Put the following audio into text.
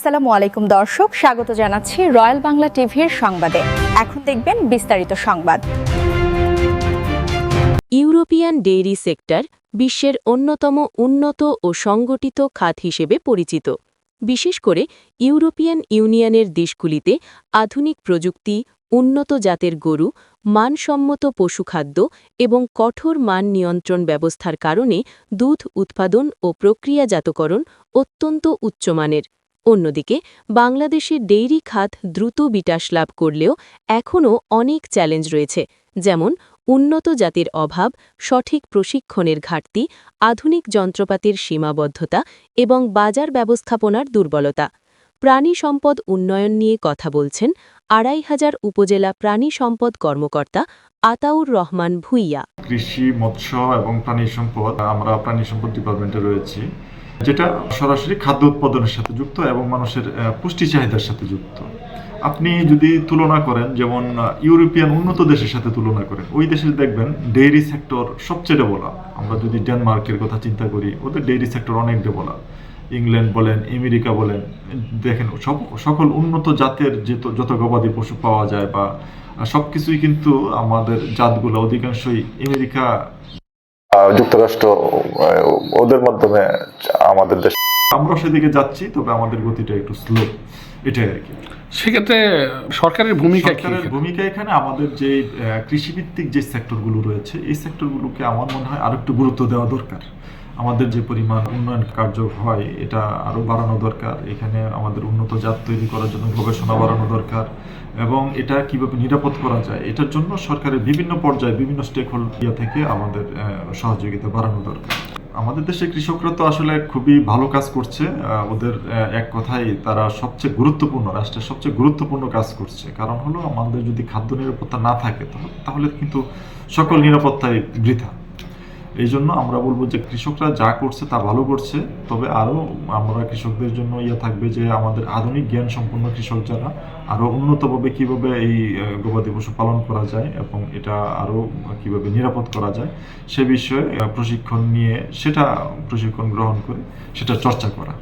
আসসালামু আলাইকুম দর্শক, স্বাগত জানাচ্ছি রয়্যাল বাংলা টিভির সংবাদে। এখন দেখবেন বিস্তারিত সংবাদ। ইউরোপিয়ান ডেইরি সেক্টর বিশ্বের অন্যতম উন্নত ও সংগঠিত খাত হিসেবে পরিচিত। বিশেষ করে ইউরোপিয়ান ইউনিয়নের দেশগুলিতে আধুনিক প্রযুক্তি, উন্নত জাতের গরু, মানসম্মত পশুখাদ্য এবং কঠোর মান নিয়ন্ত্রণ ব্যবস্থার কারণে দুধ উৎপাদন ও প্রক্রিয়াজাতকরণ অত্যন্ত উচ্চমানের। অন্যদিকে বাংলাদেশের ডেইরি খাত দ্রুত বিকাশ লাভ করলেও এখনও অনেক চ্যালেঞ্জ রয়েছে, যেমন উন্নত জাতির অভাব, সঠিক প্রশিক্ষণের ঘাটতি, আধুনিক যন্ত্রপাতির সীমাবদ্ধতা এবং বাজার ব্যবস্থাপনার দুর্বলতা। প্রাণী সম্পদ উন্নয়ন নিয়ে কথা বলছেন আড়াই হাজার উপজেলা প্রাণী সম্পদ কর্মকর্তা আতাউর রহমান ভুইয়া। কৃষি, মৎস্য এবং প্রাণী সম্পদ, আমরা প্রাণী সম্পদ ডিপার্টমেন্টে রয়েছি। যেটা সরাসরি খাদ্য উৎপাদনের সাথে যুক্ত এবং মানুষের পুষ্টি চাহিদার সাথে যুক্ত। আপনি যদি তুলনা করেন, যেমন ইউরোপিয়ান উন্নত দেশের সাথে তুলনা করেন, ওই দেশে দেখবেন, ডেইরি সেক্টর সবচেয়ে ডেভেলপ। আমরা যদি ডেনমার্কের কথা চিন্তা করি, ওদের ডেইরি সেক্টর অনেক ডেভেলপ। ইংল্যান্ড বলেন, আমেরিকা বলেন, দেখেন, সব, সকল উন্নত জাতের যে যত গবাদি পশু পাওয়া যায় বা সব কিছুই কিন্তু আমাদের জাতগুলো অধিকাংশই আমেরিকা যুক্তরাষ্ট্র ওদের মাধ্যমে আমাদের দেশ আমরাও সেদিকে যাচ্ছি তবে আমাদের গতিটা একটু স্লো এটাই আর কি। সেক্ষেত্রে সরকারের ভূমিকা সরকারের ভূমিকা এখানে আমাদের যে আহ, কৃষিভিত্তিক যে সেক্টরগুলো রয়েছে এই সেক্টরগুলোকে আমার মনে হয় আরও একটু গুরুত্ব দেওয়া দরকার। আমাদের যে পরিমাণ উন্নয়ন কার্য হয় এটা আরও বাড়ানো দরকার। এখানে আমাদের উন্নত জাত তৈরি করার জন্য গবেষণা বাড়ানো দরকার। এবং এটা কীভাবে নিরাপদ করা যায়, এটার জন্য সরকারের বিভিন্ন পর্যায়ে বিভিন্ন স্টেক হোল্ডার থেকে আমাদের সহযোগিতা বাড়ানো দরকার। আমাদের দেশে কৃষকরা তো আসলে খুবই ভালো কাজ করছে ওদের এক কথাই তারা সবচেয়ে গুরুত্বপূর্ণ, রাষ্ট্রের সবচেয়ে গুরুত্বপূর্ণ কাজ করছে। কারণ হলো আমাদের যদি খাদ্য নিরাপত্তা না থাকে, তাহলে- কিন্তু সকল নিরাপত্তাই বৃথা। এই জন্য আমরা বলব যে কৃষকরা যা করছে তা ভালো করছে। তবে আরও আমরা কৃষকদের জন্য ইয়ে থাকবে যে আমাদের আধুনিক জ্ঞান সম্পন্ন কৃষক যারা আরও উন্নতভাবে কীভাবে এই গবাদি পশু পালন করা যায় এবং এটা আরও কীভাবে নিরাপদ করা যায়, সে বিষয়ে প্রশিক্ষণ নিয়ে সেটা প্রশিক্ষণ গ্রহণ করে সেটা চর্চা করা।